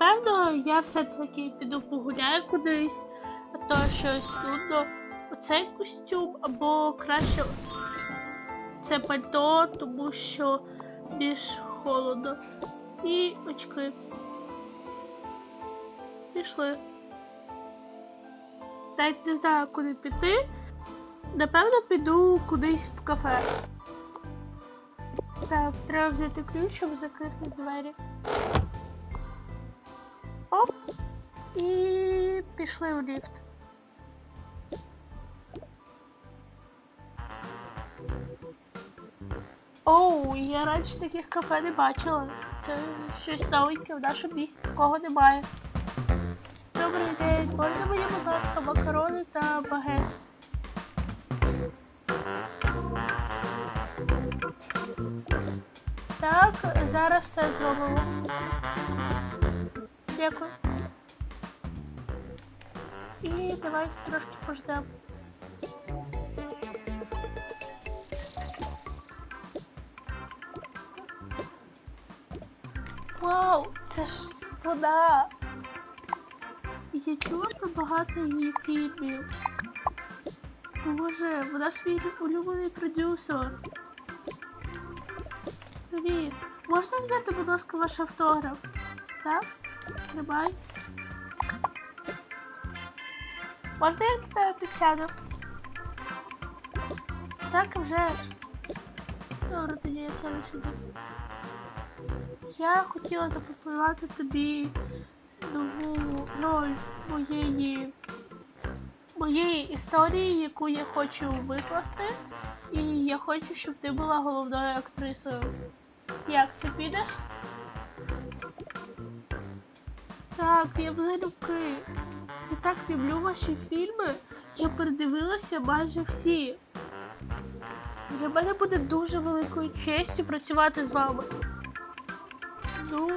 Напевно, я все-таки піду погуляю кудись, а то щось нудно. Оцей костюм, або краще це пальто, тому що більш холодно. І очки. Пішли. Навіть не знаю, куди піти. Напевно, піду кудись в кафе. Так, треба взяти ключ, щоб закрити двері. І пішли в ліфт. Оу, я раніше таких кафе не бачила. Це щось новеньке, в нашому місті такого немає. Добрий день, можна мені, будь ласка, макарони та багет? Так, зараз все зробимо. Дякую. І давайте трошки пождемо. Вау, це ж вода. Я чула про багато її фільмів. Боже, вона ж мій улюблений продюсер. Привіт. Можна взяти, будь ласка, ваш автограф? Так? Тримай. Можна я тебе підсяду? Так, вже ж. Добре, тоді я сяду сюди. Я хотіла запропонувати тобі нову роль моєї моєї історії, яку я хочу викласти. І я хочу, щоб ти була головною актрисою. Як ти підеш? Так, я залюбки. Я так люблю ваші фільми. Я передивилася майже всі. Для мене буде дуже великою честю працювати з вами. Ну,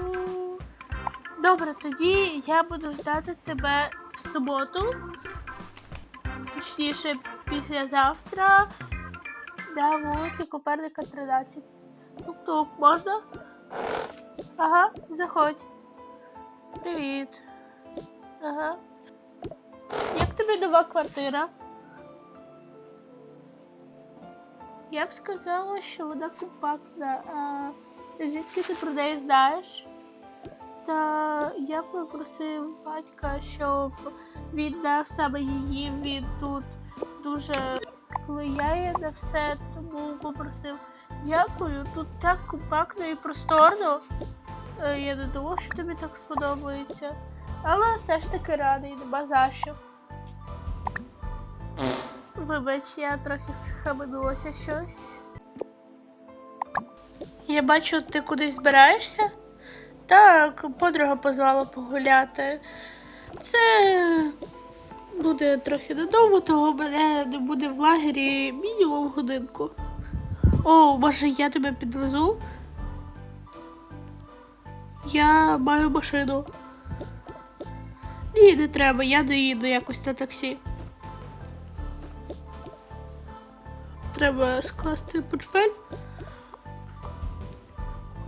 добре, тоді я буду ждати тебе в суботу. Точніше, післязавтра на вулиці Коперника 13. Тук-тук, можна? Ага, заходь. Привіт. Ага. Як тобі нова квартира? Я б сказала, що вона компактна. А звідки ти про неї знаєш? Та я попросив батька, щоб він дав саме її. Він тут дуже впливає на все, тому попросив. Дякую, тут так компактно і просторно. Е, Я не думав, що тобі так сподобається. Але все ж таки радий, нема за що. Вибач, я трохи схаменулася щось. Я бачу, ти кудись збираєшся? Так, подруга позвала погуляти. Це буде трохи додому, того мене не буде в лагері мінімум годинку. О, може я тебе підвезу? Я маю машину. Ні, не треба, я доїду якось на таксі. Треба скласти портфель,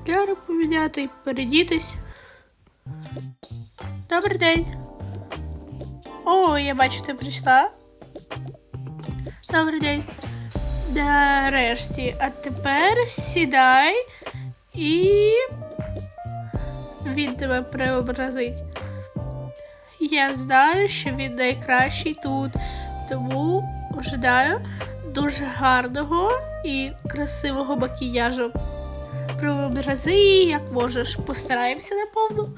окуляри поміняти і передітись. Добрий день. О, я бачу, ти прийшла. Добрий день. Нарешті. А тепер сідай і він тебе преобразить. Я знаю, що він найкращий тут, тому ожидаю дуже гарного і красивого макіяжу. Преобрази, як можеш, постараємося наповну.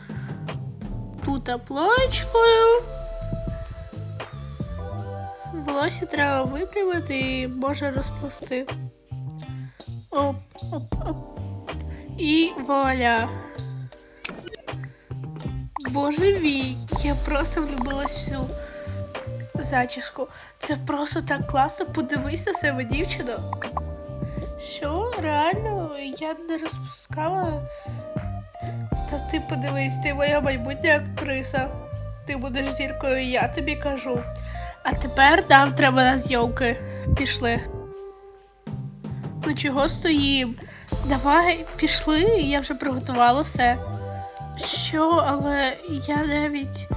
Тут плочкою. Волосся треба випрямити і може розпласти. Оп, оп, оп. І вуаля. Боже мій, я просто влюбилась в цю зачіску. Це просто так класно. Подивись на себе, дівчино. Що, реально, я не розпускала. Та ти подивись, ти моя майбутня актриса. Ти будеш зіркою, я тобі кажу. А тепер нам треба на зйомки. Пішли. Ну чого стоїм? Давай, пішли, я вже приготувала все. Що, але я навіть.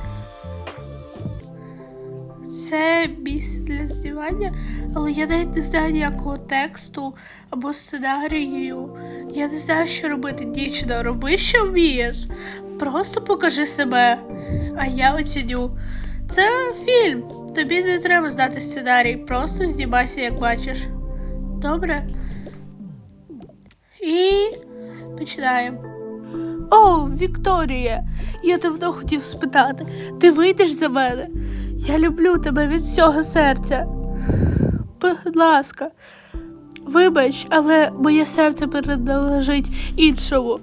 Це місце для здівання, але я навіть не знаю ніякого тексту або сценарію. Я не знаю, що робити. Дівчина, роби, що вмієш. Просто покажи себе, а я оціню. Це фільм. Тобі не треба знати сценарій, просто знімайся, як бачиш. Добре? І починаємо. О, Вікторія, я давно хотів спитати, ти вийдеш за мене? Я люблю тебе від всього серця. Будь ласка, вибач, але моє серце приналежить іншому.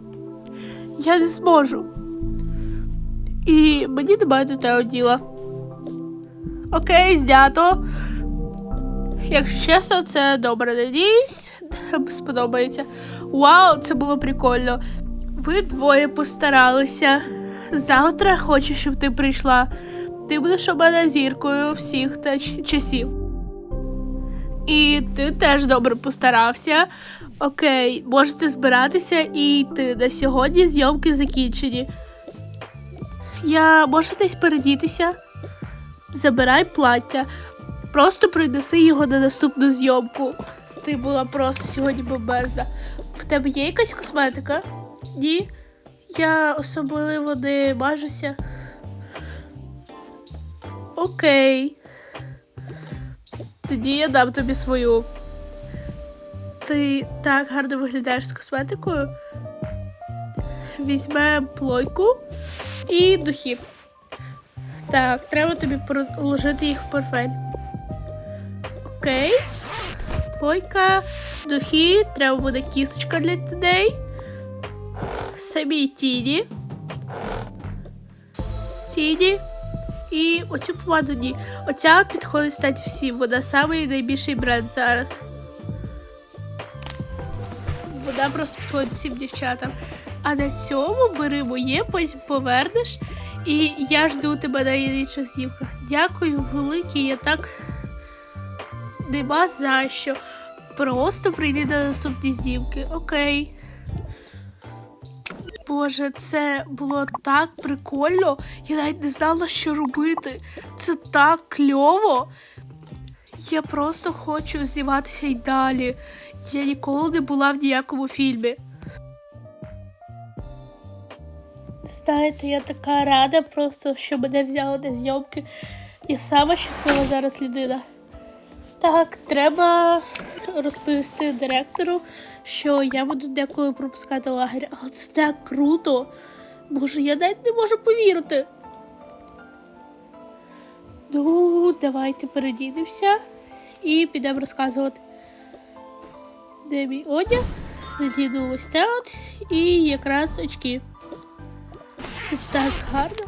Я не зможу. І мені немає до тебе діла. Окей, знято. Якщо чесно, це добре надіюсь. Сподобається. Вау, це було прикольно. Двоє постаралися. Завтра хочу, щоб ти прийшла. Ти будеш у мене зіркою всіх та часів. І ти теж добре постарався. Окей, можете збиратися і йти. На сьогодні зйомки закінчені. Я можу десь передітися. Забирай плаття. Просто принеси його на наступну зйомку. Ти була просто сьогодні бомбезна. В тебе є якась косметика? Ні. Я особливо не мажуся. Окей. Тоді я дам тобі свою. Ти так гарно виглядаєш з косметикою. Візьмемо плойку і духів. Так, треба тобі положити їх в портфель. Окей. Плойка, духи, треба буде кісточка для людей. Самі тіні. Тіні. І оцю помаду ні. Оця підходить стати всім. Вона самий найбільший бренд зараз. Вона просто підходить всім дівчатам. А на цьому бери моє, потім повернеш. І я жду тебе на інших знімках. Дякую, велике, я так нема за що. Просто прийди на наступні знімки. Окей. Боже, це було так прикольно. Я навіть не знала, що робити. Це так кльово. Я просто хочу зніматися й далі. Я ніколи не була в ніякому фільмі. Знаєте, я така рада просто, що мене взяли на зйомки. Я сама щаслива зараз людина. Так, треба розповісти директору, що я буду деколи пропускати лагерь, але це так круто. Боже, я навіть не можу повірити. Ну, давайте передінемося і підемо розказувати. Де мій одяг? Надіну ось те от і якраз очки. Це так гарно.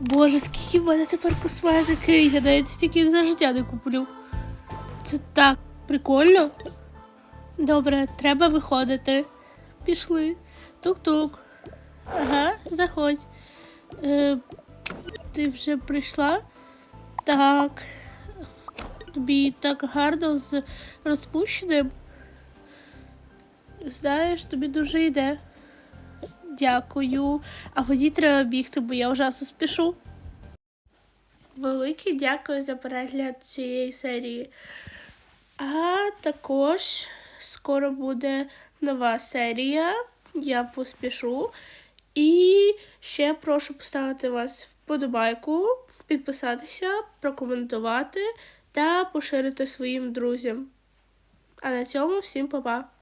Боже, скільки в мене тепер косметики, я навіть стільки за життя не куплю. Це так прикольно. Добре, треба виходити. Пішли. Тук-тук. Ага, заходь. Е, ти вже прийшла? Так. Тобі так гарно з розпущеним. Знаєш, тобі дуже йде. Дякую. А мені треба бігти, бо я ужасно спішу. Велике дякую за перегляд цієї серії. А також скоро буде нова серія. Я поспішу. І ще прошу поставити вас вподобайку, підписатися, прокоментувати та поширити своїм друзям. А на цьому всім па-па!